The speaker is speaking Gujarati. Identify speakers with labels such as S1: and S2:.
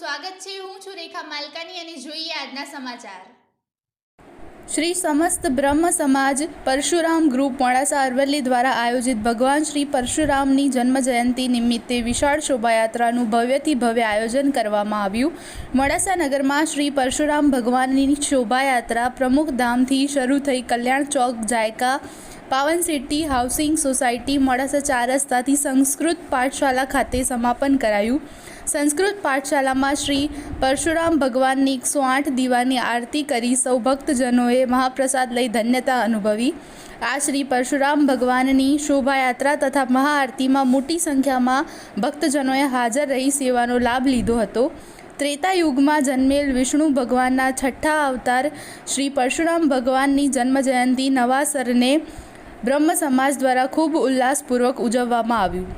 S1: સ્વાગત છે. હું છું રેખા માલકાની અને જોઈએ આજના સમાચાર.
S2: શ્રી સમસ્ત બ્રહ્મ સમાજ પરશુરામ ગ્રુપ મોડાસા અરવલ્લી દ્વારા આયોજિત ભગવાન શ્રી પરશુરામની જન્મ જયંતિ નિમિત્તે વિશાળ શોભાયાત્રાનું ભવ્યથી ભવ્ય આયોજન કરવામાં આવ્યું. મોડાસા નગરમાં શ્રી પરશુરામ ભગવાનની શોભાયાત્રા પ્રમુખ ધામથી શરૂ થઈ કલ્યાણ ચોક, જાયકા પાવન સિટી હાઉસિંગ સોસાયટી મોડાસા ચાર રસ્તાથી સંસ્કૃત પાઠશાલા ખાતે સમાપન કરાયું. સંસ્કૃત પાઠશાલામાં શ્રી પરશુરામ ભગવાનની એકસો આઠ દીવાની આરતી કરી સૌ ભક્તજનોએ મહાપ્રસાદ લઈ ધન્યતા અનુભવી. આ શ્રી પરશુરામ ભગવાનની શોભાયાત્રા તથા મહાઆરતીમાં મોટી સંખ્યામાં ભક્તજનોએ હાજર રહી સેવાનો લાભ લીધો હતો. ત્રેતા યુગમાં જન્મેલ વિષ્ણુ ભગવાનના છઠ્ઠા અવતાર શ્રી પરશુરામ ભગવાનની જન્મજયંતિ નવાસરને બ્રહ્મ સમાજ દ્વારા ખૂબ ઉલ્લાસપૂર્વક ઉજવવામાં આવ્યું.